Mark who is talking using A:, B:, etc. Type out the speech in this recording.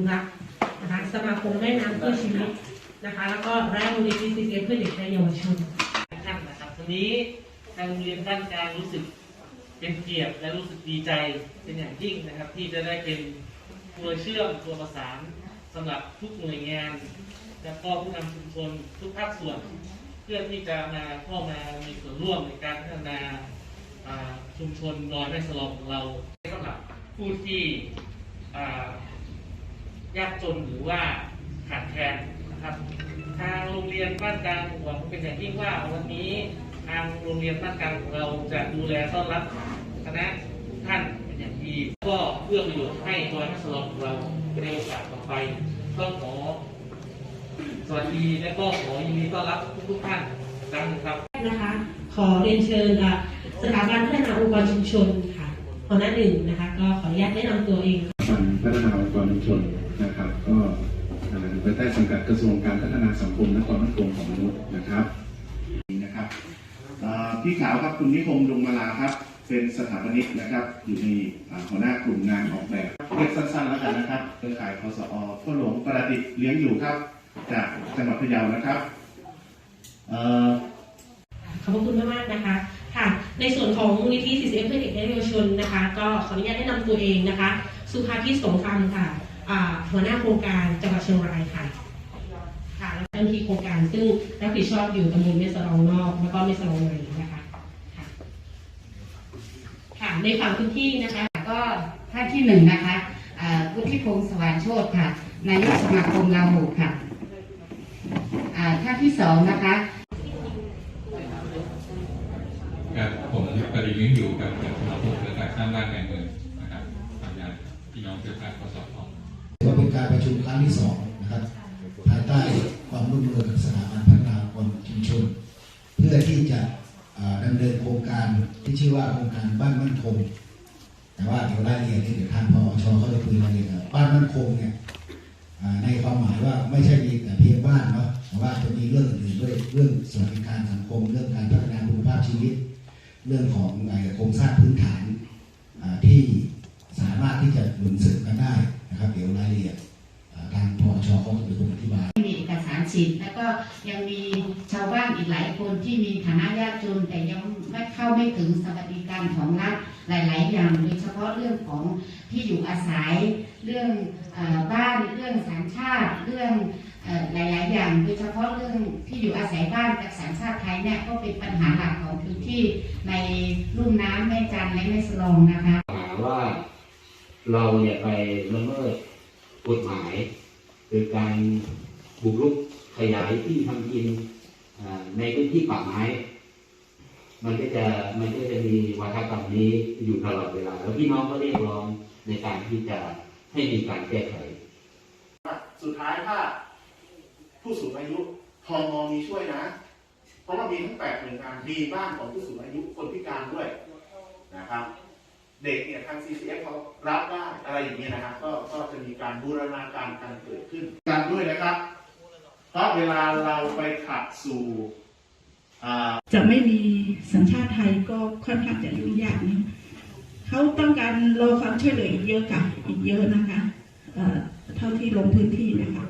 A: นุรักษ์นะคะสมาคมแม่น้ำเพื่อชีวิตนะคะ แล้วก็และมูลนิธิซีเเพื่อเด็กและเยาวชน
B: ท่านนะครับวันนี้ทางโรงเรียนบ้านกลางรู้สึกเป็นเกียรติและรู้สึกดีใจเป็นอย่างยิ่งนะครับ ที่จะได้เป็นตัวเชื่อมตัวประสานสำหรับทุกหน่วยงาน และก็ผู้นำชุมชนทุกภาคส่วน เพื่อที่จะมาเข้ามามีส่วนร่วมในการพัฒนาชุมชนดอยแม่สลองของเราสำหรับผู้ที่ ยากจนหรือว่าขาดแคลนนะครับ ทางโรงเรียนบ้านกลางหวังเป็นอย่างยิ่งว่าวันนี้ทางโรงเรียนบ้านกลางของเราจะดูแลต้อนรับคณะทุกท่านเป็นอย่างดีก็เพื่อประโยชน์ให้ตัวนักสลองของเราในโอกาสต่อไปต้องขอสวัสดีและก็ขอยินดีต้อนรับทุกๆท่านอีกครั้งครับ
A: นะคะขอเรียนเชิญอะสถาบันพัฒนาองค์กรชุมชนค่ะหัวหน้าหนึ่งนะคะ ก็ขออนุญาตแนะนำตัวเอง
C: การพัฒนาองค์กรชุมชนนะครับ ก็อ่าอยู่ภายใต้สังกัดกระทรวงการพัฒนาสังคมและความมั่นคงของมนุษย์นะครับ
D: นะครับพี่ขาวครับคุณนิคมดวงมาลาครับ เป็นสถาปนิกนะครับ อยู่ในหัวหน้ากลุ่มงานออกแบบเรียกสั้นๆแล้วกันนะครับเครือข่ายคสอพ่อหลวงประดิษฐ์เลี้ยงอยู่ครับ จากจังหวัดพะเยานะครับ
A: ขอบคุณมากๆนะคะ ในส่วนของมูลนิธิซีซีเพื่อเด็กและเยาวชนนะคะ ก็ขออนุญาตแนะนำตัวเองนะคะ สุภาพิสงครามค่ะหัวหน้าโครงการจังหวัดเชียงรายค่ะค่ะแล้วเจ้าหน้าที่โครงการซึ่งรับผิดชอบอยู่ตำบลเมสลองนอก แล้วก็เมสลองในนะคะค่ะค่ะในฝั่งพื้นที่นะคะ
E: ก็ท่านที่หนึ่งนะคะอ่าวุฒิพงศ์สวรรณโชตค่ะนายกสมาคมลาหูค่ะท่านที่สองนะคะ
F: ครับผมปริวินอยู่กับกับสมาคมเครือข่ายสร้างบ้านแห่งเมืองนะครับทำงานพี่น้องเครือข่ายกสพ
G: ก็เป็นการประชุมครั้งที่สองนะครับ ภายใต้ความร่วมมือกับสถาบันพัฒนาค์กรชุมชน เพื่อที่จะอ่าดำเนินโครงการที่ชื่อว่าโครงการบ้านมั่นคง แต่ว่าเดี๋ยวรายละเอียดนี่เดี๋ยวทางพอชเขาจะคุยรายละเอียดบ้านมั่นคงเนี่ยในความหมายว่าไม่ใช่มีแต่เพียงบ้านเนาะแต่ว่าจะมีเรื่องอื่นด้วยเรื่องสวัสดิการสังคมเรื่องการพัฒนาคุณภาพชีวิต เรื่องของไอ้โครงสร้างพื้นฐานที่สามารถที่จะหนุนเสริมกันได้นะครับ เดี๋ยวรายละเอียดทางพอชเขาจะเป็นคนอธิบาย
E: มีเอกสารสิทธิ์แล้วก็ยังมีชาวบ้านอีกหลายคนที่มีฐานะยากจนแต่ยังไม่เข้าไม่ถึงสวัสดิการของรัฐหลาย ๆ อย่างโดยเฉพาะเรื่องของที่อยู่อาศัย เรื่องอบ้านเรื่องสัญชาติเรื่องอหลาย ๆ อย่างโดยเฉพาะเรื่องที่อยู่อาศัยบ้านกับสัญชาติไทยเนี่ยก็เป็นปัญหาหลักของพื้นที่ในลุ่มน้ำแม่จันและแม่สลองนะคะ
H: หาว่าเราเนี่ยไปละเมิดกฎหมายคือการบุกรุกขยายที่ทำกินในพื้นที่ป่าไม้ มันก็จะมันก็จะมีวัฒกรรมนี้อยู่ตลอดเวลา แล้วพี่น้องก็เรียกร้องในการที่จะ ให้มีการแก้ไข
D: สุดท้ายถ้าผู้สูงอายุทอมมีช่วยนะ เพราะว่ามีทั้งแปดหน่วยงานมีบ้านของผู้สูงอายุคนพิการด้วยนะครับ เด็กเนี่ยทาง CCF เขารับได้อะไรอย่างเงี้ยนะครับ ก็ก็จะมีการบูรณาการกันเกิดขึ้นกันด้วยนะครับ เพราะเวลาเราไปขับสู่อ่า
I: จะไม่มีสัญชาติไทยก็ค่อนข้างจะยุ่งยากนิด เขาต้องการรอความช่วยเหลืออีกเยอะค่ะอีกเยอะนะคะเอ่อเท่าที่ลงพื้นที่นะคะ